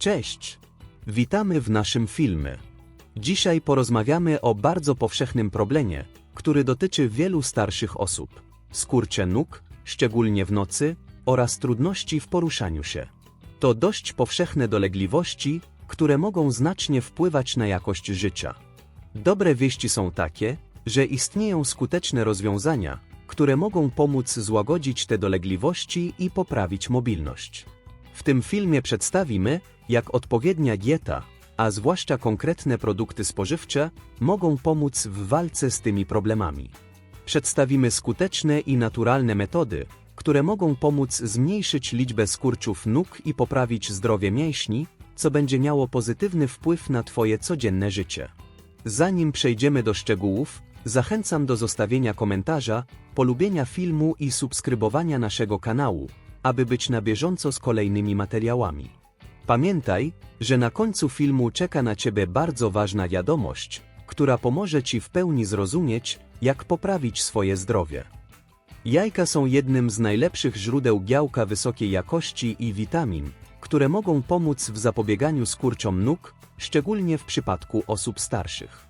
Cześć! Witamy w naszym filmie. Dzisiaj porozmawiamy o bardzo powszechnym problemie, który dotyczy wielu starszych osób. Skurcze nóg, szczególnie w nocy, oraz trudności w poruszaniu się. To dość powszechne dolegliwości, które mogą znacznie wpływać na jakość życia. Dobre wieści są takie, że istnieją skuteczne rozwiązania, które mogą pomóc złagodzić te dolegliwości i poprawić mobilność. W tym filmie przedstawimy, jak odpowiednia dieta, a zwłaszcza konkretne produkty spożywcze, mogą pomóc w walce z tymi problemami. Przedstawimy skuteczne i naturalne metody, które mogą pomóc zmniejszyć liczbę skurczów nóg i poprawić zdrowie mięśni, co będzie miało pozytywny wpływ na Twoje codzienne życie. Zanim przejdziemy do szczegółów, zachęcam do zostawienia komentarza, polubienia filmu i subskrybowania naszego kanału, aby być na bieżąco z kolejnymi materiałami. Pamiętaj, że na końcu filmu czeka na Ciebie bardzo ważna wiadomość, która pomoże Ci w pełni zrozumieć, jak poprawić swoje zdrowie. Jajka są jednym z najlepszych źródeł białka wysokiej jakości i witamin, które mogą pomóc w zapobieganiu skurczom nóg, szczególnie w przypadku osób starszych.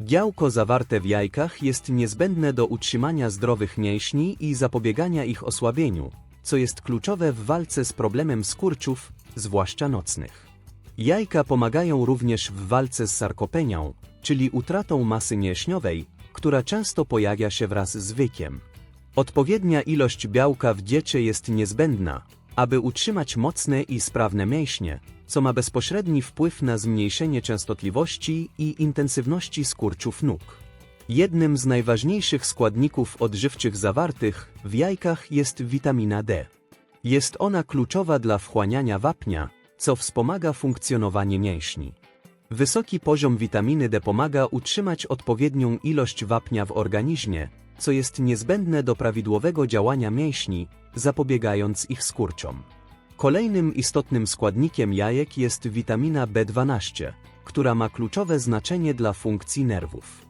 Białko zawarte w jajkach jest niezbędne do utrzymania zdrowych mięśni i zapobiegania ich osłabieniu, co jest kluczowe w walce z problemem skurczów, zwłaszcza nocnych. Jajka pomagają również w walce z sarkopenią, czyli utratą masy mięśniowej, która często pojawia się wraz z wiekiem. Odpowiednia ilość białka w diecie jest niezbędna, aby utrzymać mocne i sprawne mięśnie, co ma bezpośredni wpływ na zmniejszenie częstotliwości i intensywności skurczów nóg. Jednym z najważniejszych składników odżywczych zawartych w jajkach jest witamina D. Jest ona kluczowa dla wchłaniania wapnia, co wspomaga funkcjonowanie mięśni. Wysoki poziom witaminy D pomaga utrzymać odpowiednią ilość wapnia w organizmie, co jest niezbędne do prawidłowego działania mięśni, zapobiegając ich skurczom. Kolejnym istotnym składnikiem jajek jest witamina B12, która ma kluczowe znaczenie dla funkcji nerwów.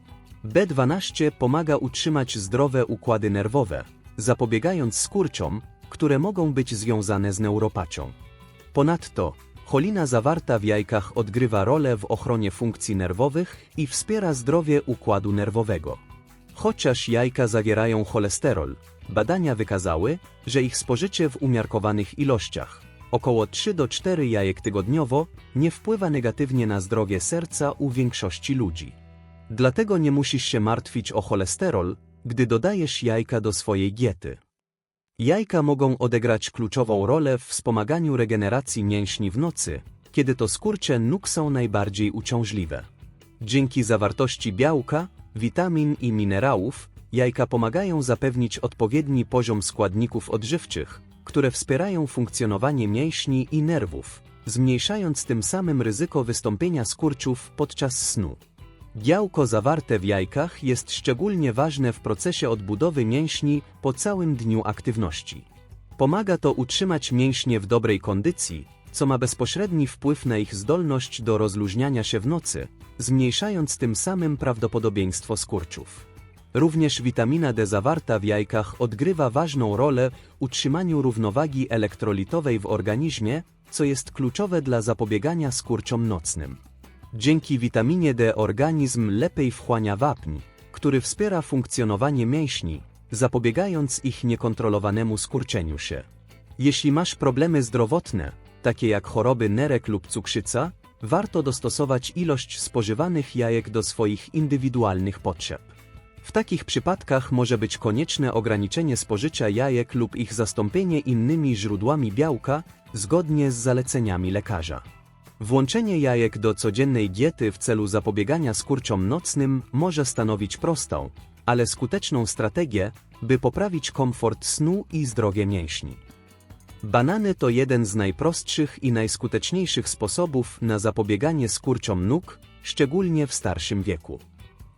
B12 pomaga utrzymać zdrowe układy nerwowe, zapobiegając skurczom, które mogą być związane z neuropatią. Ponadto, cholina zawarta w jajkach odgrywa rolę w ochronie funkcji nerwowych i wspiera zdrowie układu nerwowego. Chociaż jajka zawierają cholesterol, badania wykazały, że ich spożycie w umiarkowanych ilościach, około 3 do 4 jajek tygodniowo, nie wpływa negatywnie na zdrowie serca u większości ludzi. Dlatego nie musisz się martwić o cholesterol, gdy dodajesz jajka do swojej diety. Jajka mogą odegrać kluczową rolę w wspomaganiu regeneracji mięśni w nocy, kiedy to skurcze nóg są najbardziej uciążliwe. Dzięki zawartości białka, witamin i minerałów, jajka pomagają zapewnić odpowiedni poziom składników odżywczych, które wspierają funkcjonowanie mięśni i nerwów, zmniejszając tym samym ryzyko wystąpienia skurczów podczas snu. Białko zawarte w jajkach jest szczególnie ważne w procesie odbudowy mięśni po całym dniu aktywności. Pomaga to utrzymać mięśnie w dobrej kondycji, co ma bezpośredni wpływ na ich zdolność do rozluźniania się w nocy, zmniejszając tym samym prawdopodobieństwo skurczów. Również witamina D zawarta w jajkach odgrywa ważną rolę w utrzymaniu równowagi elektrolitowej w organizmie, co jest kluczowe dla zapobiegania skurczom nocnym. Dzięki witaminie D organizm lepiej wchłania wapń, który wspiera funkcjonowanie mięśni, zapobiegając ich niekontrolowanemu skurczeniu się. Jeśli masz problemy zdrowotne, takie jak choroby nerek lub cukrzyca, warto dostosować ilość spożywanych jajek do swoich indywidualnych potrzeb. W takich przypadkach może być konieczne ograniczenie spożycia jajek lub ich zastąpienie innymi źródłami białka, zgodnie z zaleceniami lekarza. Włączenie jajek do codziennej diety w celu zapobiegania skurczom nocnym może stanowić prostą, ale skuteczną strategię, by poprawić komfort snu i zdrowie mięśni. Banany to jeden z najprostszych i najskuteczniejszych sposobów na zapobieganie skurczom nóg, szczególnie w starszym wieku.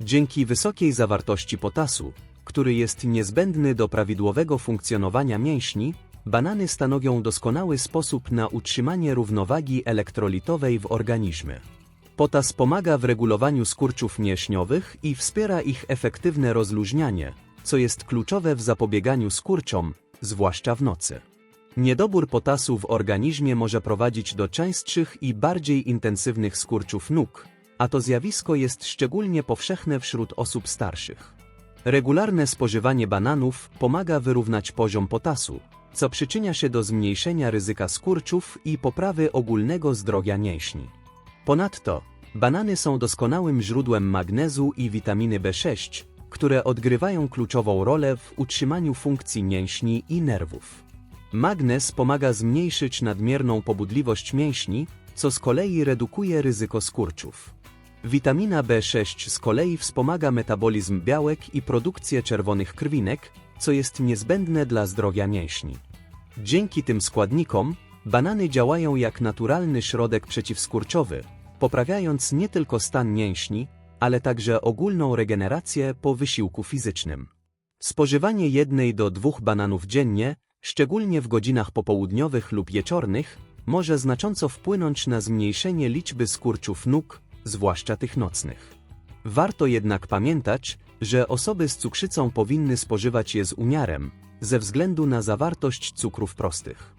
Dzięki wysokiej zawartości potasu, który jest niezbędny do prawidłowego funkcjonowania mięśni, banany stanowią doskonały sposób na utrzymanie równowagi elektrolitowej w organizmie. Potas pomaga w regulowaniu skurczów mięśniowych i wspiera ich efektywne rozluźnianie, co jest kluczowe w zapobieganiu skurczom, zwłaszcza w nocy. Niedobór potasu w organizmie może prowadzić do częstszych i bardziej intensywnych skurczów nóg, a to zjawisko jest szczególnie powszechne wśród osób starszych. Regularne spożywanie bananów pomaga wyrównać poziom potasu, co przyczynia się do zmniejszenia ryzyka skurczów i poprawy ogólnego zdrowia mięśni. Ponadto, banany są doskonałym źródłem magnezu i witaminy B6, które odgrywają kluczową rolę w utrzymaniu funkcji mięśni i nerwów. Magnez pomaga zmniejszyć nadmierną pobudliwość mięśni, co z kolei redukuje ryzyko skurczów. Witamina B6 z kolei wspomaga metabolizm białek i produkcję czerwonych krwinek, co jest niezbędne dla zdrowia mięśni. Dzięki tym składnikom, banany działają jak naturalny środek przeciwskurczowy, poprawiając nie tylko stan mięśni, ale także ogólną regenerację po wysiłku fizycznym. Spożywanie jednej do dwóch bananów dziennie, szczególnie w godzinach popołudniowych lub wieczornych, może znacząco wpłynąć na zmniejszenie liczby skurczów nóg, zwłaszcza tych nocnych. Warto jednak pamiętać, że osoby z cukrzycą powinny spożywać je z umiarem, ze względu na zawartość cukrów prostych.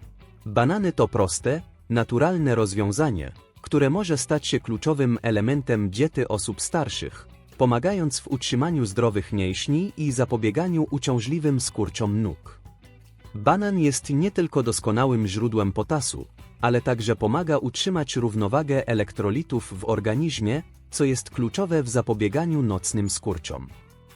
Banany to proste, naturalne rozwiązanie, które może stać się kluczowym elementem diety osób starszych, pomagając w utrzymaniu zdrowych mięśni i zapobieganiu uciążliwym skurczom nóg. Banan jest nie tylko doskonałym źródłem potasu, ale także pomaga utrzymać równowagę elektrolitów w organizmie, co jest kluczowe w zapobieganiu nocnym skurczom.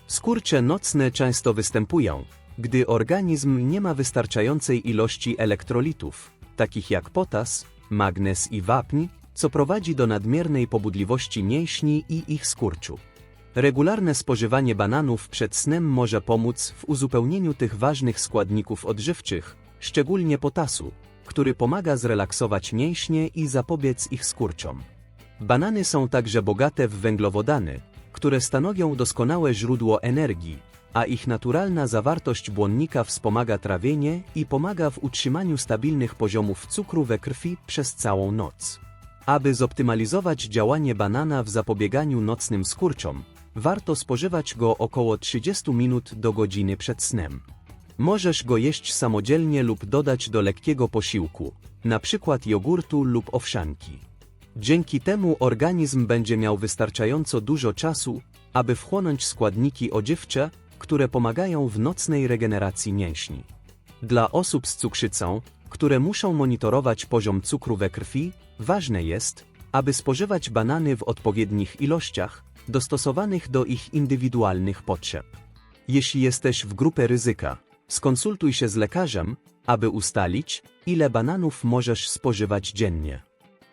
Skurcze nocne często występują, gdy organizm nie ma wystarczającej ilości elektrolitów, takich jak potas, magnez i wapń, co prowadzi do nadmiernej pobudliwości mięśni i ich skurczu. Regularne spożywanie bananów przed snem może pomóc w uzupełnieniu tych ważnych składników odżywczych, szczególnie potasu, który pomaga zrelaksować mięśnie i zapobiec ich skurczom. Banany są także bogate w węglowodany, które stanowią doskonałe źródło energii, a ich naturalna zawartość błonnika wspomaga trawienie i pomaga w utrzymaniu stabilnych poziomów cukru we krwi przez całą noc. Aby zoptymalizować działanie banana w zapobieganiu nocnym skurczom, warto spożywać go około 30 minut do godziny przed snem. Możesz go jeść samodzielnie lub dodać do lekkiego posiłku, np. jogurtu lub owsianki. Dzięki temu organizm będzie miał wystarczająco dużo czasu, aby wchłonąć składniki odziewcze, które pomagają w nocnej regeneracji mięśni. Dla osób z cukrzycą, które muszą monitorować poziom cukru we krwi, ważne jest, aby spożywać banany w odpowiednich ilościach, dostosowanych do ich indywidualnych potrzeb. Jeśli jesteś w grupie ryzyka, skonsultuj się z lekarzem, aby ustalić, ile bananów możesz spożywać dziennie.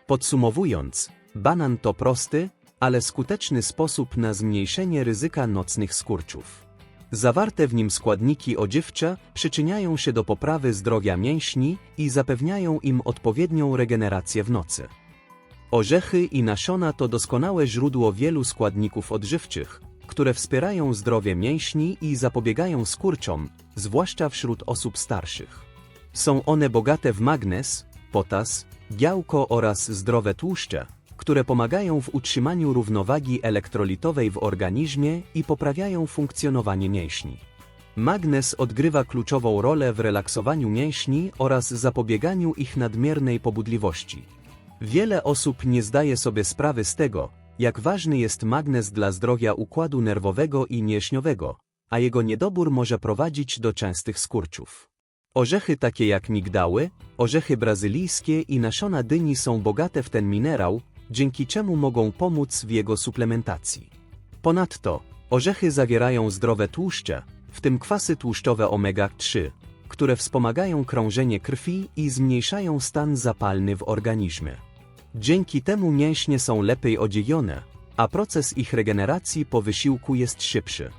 Podsumowując, banan to prosty, ale skuteczny sposób na zmniejszenie ryzyka nocnych skurczów. Zawarte w nim składniki odziewcze przyczyniają się do poprawy zdrowia mięśni i zapewniają im odpowiednią regenerację w nocy. Orzechy i nasiona to doskonałe źródło wielu składników odżywczych, które wspierają zdrowie mięśni i zapobiegają skurczom, zwłaszcza wśród osób starszych. Są one bogate w magnez, potas, białko oraz zdrowe tłuszcze, które pomagają w utrzymaniu równowagi elektrolitowej w organizmie i poprawiają funkcjonowanie mięśni. Magnez odgrywa kluczową rolę w relaksowaniu mięśni oraz zapobieganiu ich nadmiernej pobudliwości. Wiele osób nie zdaje sobie sprawy z tego, jak ważny jest magnez dla zdrowia układu nerwowego i mięśniowego, a jego niedobór może prowadzić do częstych skurczów. Orzechy takie jak migdały, orzechy brazylijskie i nasiona dyni są bogate w ten minerał, dzięki czemu mogą pomóc w jego suplementacji. Ponadto, orzechy zawierają zdrowe tłuszcze, w tym kwasy tłuszczowe omega-3, które wspomagają krążenie krwi i zmniejszają stan zapalny w organizmie. Dzięki temu mięśnie są lepiej odziejone, a proces ich regeneracji po wysiłku jest szybszy.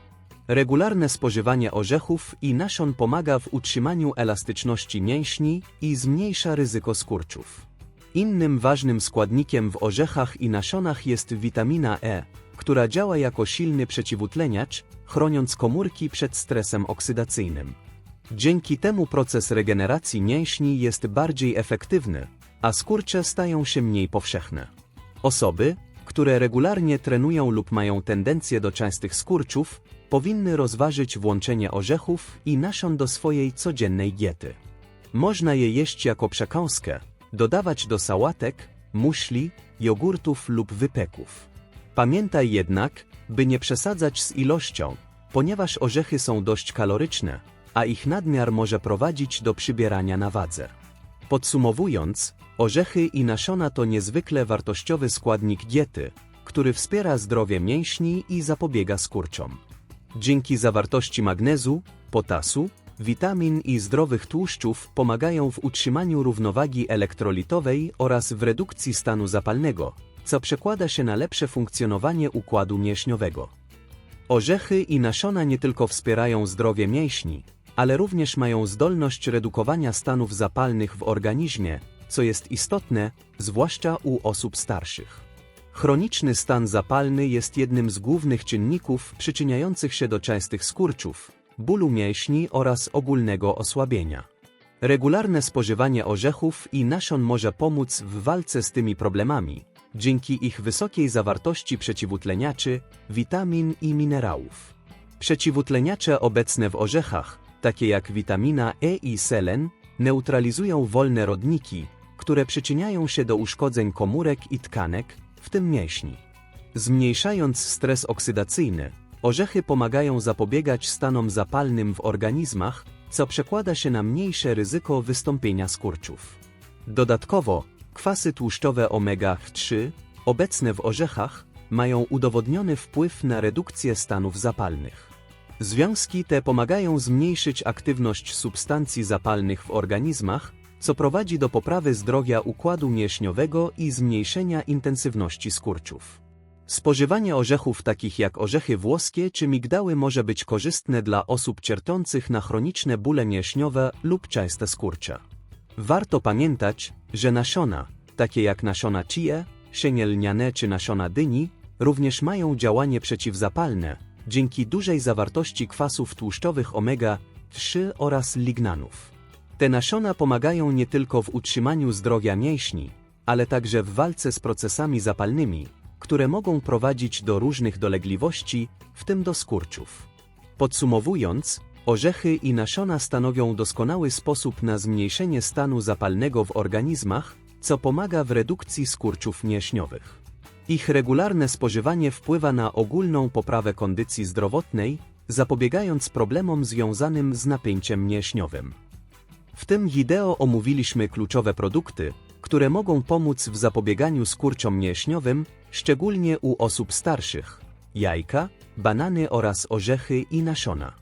Regularne spożywanie orzechów i nasion pomaga w utrzymaniu elastyczności mięśni i zmniejsza ryzyko skurczów. Innym ważnym składnikiem w orzechach i nasionach jest witamina E, która działa jako silny przeciwutleniacz, chroniąc komórki przed stresem oksydacyjnym. Dzięki temu proces regeneracji mięśni jest bardziej efektywny, a skurcze stają się mniej powszechne. Osoby, które regularnie trenują lub mają tendencję do częstych skurczów, powinny rozważyć włączenie orzechów i nasion do swojej codziennej diety. Można je jeść jako przekąskę, dodawać do sałatek, muśli, jogurtów lub wypeków. Pamiętaj jednak, by nie przesadzać z ilością, ponieważ orzechy są dość kaloryczne, a ich nadmiar może prowadzić do przybierania na wadze. Podsumowując, orzechy i nasiona to niezwykle wartościowy składnik diety, który wspiera zdrowie mięśni i zapobiega skurczom. Dzięki zawartości magnezu, potasu, witamin i zdrowych tłuszczów pomagają w utrzymaniu równowagi elektrolitowej oraz w redukcji stanu zapalnego, co przekłada się na lepsze funkcjonowanie układu mięśniowego. Orzechy i nasiona nie tylko wspierają zdrowie mięśni, ale również mają zdolność redukowania stanów zapalnych w organizmie, co jest istotne, zwłaszcza u osób starszych. Chroniczny stan zapalny jest jednym z głównych czynników przyczyniających się do częstych skurczów, bólu mięśni oraz ogólnego osłabienia. Regularne spożywanie orzechów i nasion może pomóc w walce z tymi problemami, dzięki ich wysokiej zawartości przeciwutleniaczy, witamin i minerałów. Przeciwutleniacze obecne w orzechach, takie jak witamina E i selen, neutralizują wolne rodniki, które przyczyniają się do uszkodzeń komórek i tkanek, w tym mięśni. Zmniejszając stres oksydacyjny, orzechy pomagają zapobiegać stanom zapalnym w organizmach, co przekłada się na mniejsze ryzyko wystąpienia skurczów. Dodatkowo, kwasy tłuszczowe omega-3, obecne w orzechach, mają udowodniony wpływ na redukcję stanów zapalnych. Związki te pomagają zmniejszyć aktywność substancji zapalnych w organizmach, co prowadzi do poprawy zdrowia układu mięśniowego i zmniejszenia intensywności skurczów. Spożywanie orzechów takich jak orzechy włoskie czy migdały może być korzystne dla osób cierpiących na chroniczne bóle mięśniowe lub częste skurcze. Warto pamiętać, że nasiona, takie jak nasiona chia, sienie lniane czy nasiona dyni, również mają działanie przeciwzapalne, dzięki dużej zawartości kwasów tłuszczowych omega-3 oraz lignanów. Te nasiona pomagają nie tylko w utrzymaniu zdrowia mięśni, ale także w walce z procesami zapalnymi, które mogą prowadzić do różnych dolegliwości, w tym do skurczów. Podsumowując, orzechy i nasiona stanowią doskonały sposób na zmniejszenie stanu zapalnego w organizmach, co pomaga w redukcji skurczów mięśniowych. Ich regularne spożywanie wpływa na ogólną poprawę kondycji zdrowotnej, zapobiegając problemom związanym z napięciem mięśniowym. W tym wideo omówiliśmy kluczowe produkty, które mogą pomóc w zapobieganiu skurczom mięśniowym, szczególnie u osób starszych. Jajka, banany oraz orzechy i nasiona.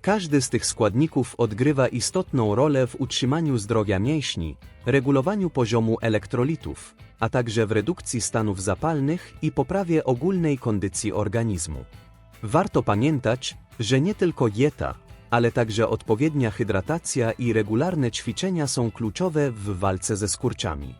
Każdy z tych składników odgrywa istotną rolę w utrzymaniu zdrowia mięśni, regulowaniu poziomu elektrolitów, a także w redukcji stanów zapalnych i poprawie ogólnej kondycji organizmu. Warto pamiętać, że nie tylko dieta, ale także odpowiednia hydratacja i regularne ćwiczenia są kluczowe w walce ze skurczami.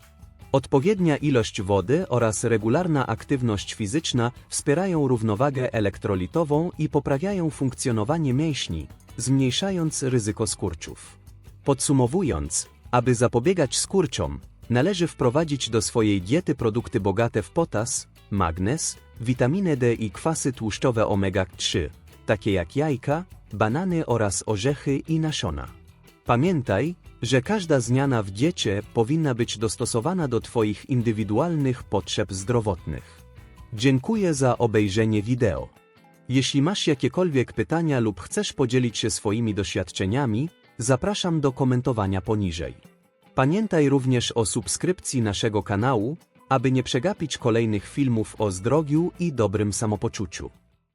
Odpowiednia ilość wody oraz regularna aktywność fizyczna wspierają równowagę elektrolitową i poprawiają funkcjonowanie mięśni, zmniejszając ryzyko skurczów. Podsumowując, aby zapobiegać skurczom, należy wprowadzić do swojej diety produkty bogate w potas, magnez, witaminę D i kwasy tłuszczowe omega-3, takie jak jajka, banany oraz orzechy i nasiona. Pamiętaj, że każda zmiana w diecie powinna być dostosowana do Twoich indywidualnych potrzeb zdrowotnych. Dziękuję za obejrzenie wideo. Jeśli masz jakiekolwiek pytania lub chcesz podzielić się swoimi doświadczeniami, zapraszam do komentowania poniżej. Pamiętaj również o subskrypcji naszego kanału, aby nie przegapić kolejnych filmów o zdrowiu i dobrym samopoczuciu.